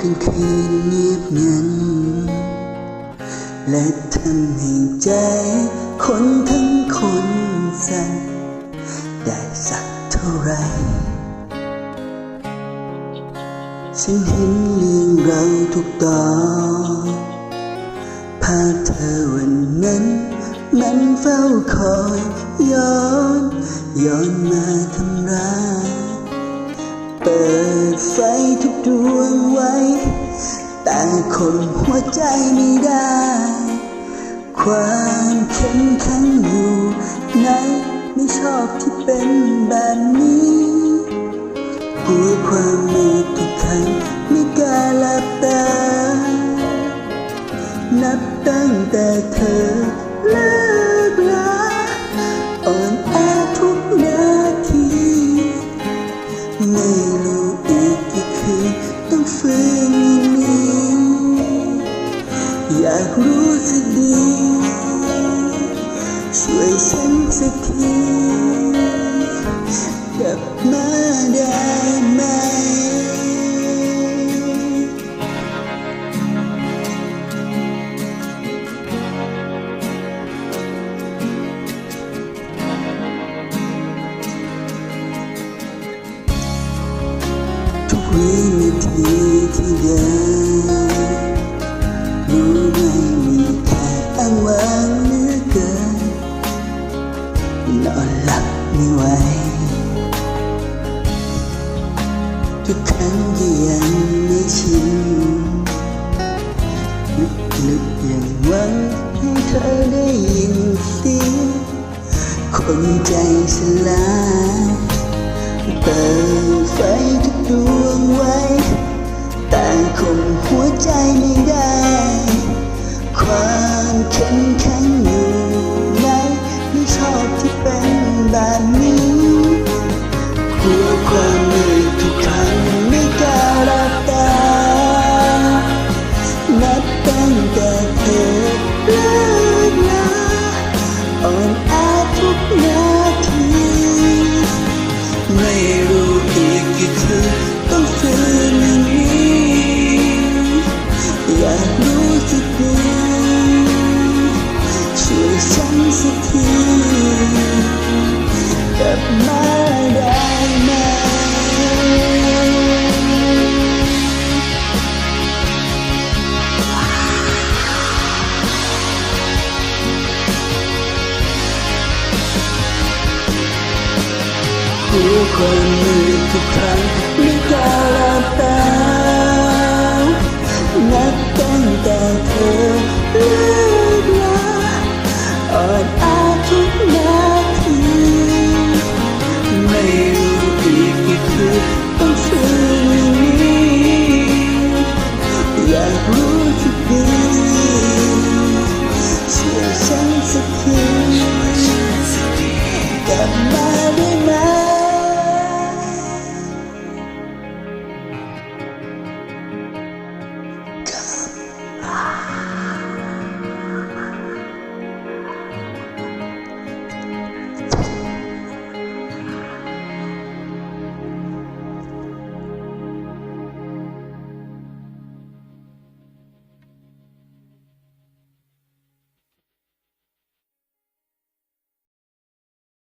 ทั้งรู้กันคืนเงียบงัน และทำให้ใจ คนทั้งคนสั่นได้สักเท่าไร ฉันเห็นเรื่องเราทุกตอนภาพเธอวันนั้น มันเฝ้าคอยย้อนย้อนมาทำร้ายเปิดไฟทุกดวงไว้ คนหัวใจไม่ได้ ความเข้มแข็งอยู่ในไม่ชอบที่เป็นแบบนี้ รู้สึกดีช่วยฉันสักทีกลับมาได้ไหม ทุกวินาทีที่เดิน ทุกครั้งที่ยังไม่ชินลึกๆยังหวังให้เธอได้ยินเสียงคนใจสลายเปิด นาทีไม่รู้อีกกี่คืนต้องฝืนอย่างนี้อยากรู้สักทีช่วยฉันสักทีกลับมา ทุกคนมือทุกครั้งมีการาตานับตั้งแต่เธอเลือกลาอ่อนอาทุกนาทีไม่รู้อีกกี่คืนต้องซื้อนี้อยากรู้ทุกดีเชื่อฉันสักทีกลับมาด้วย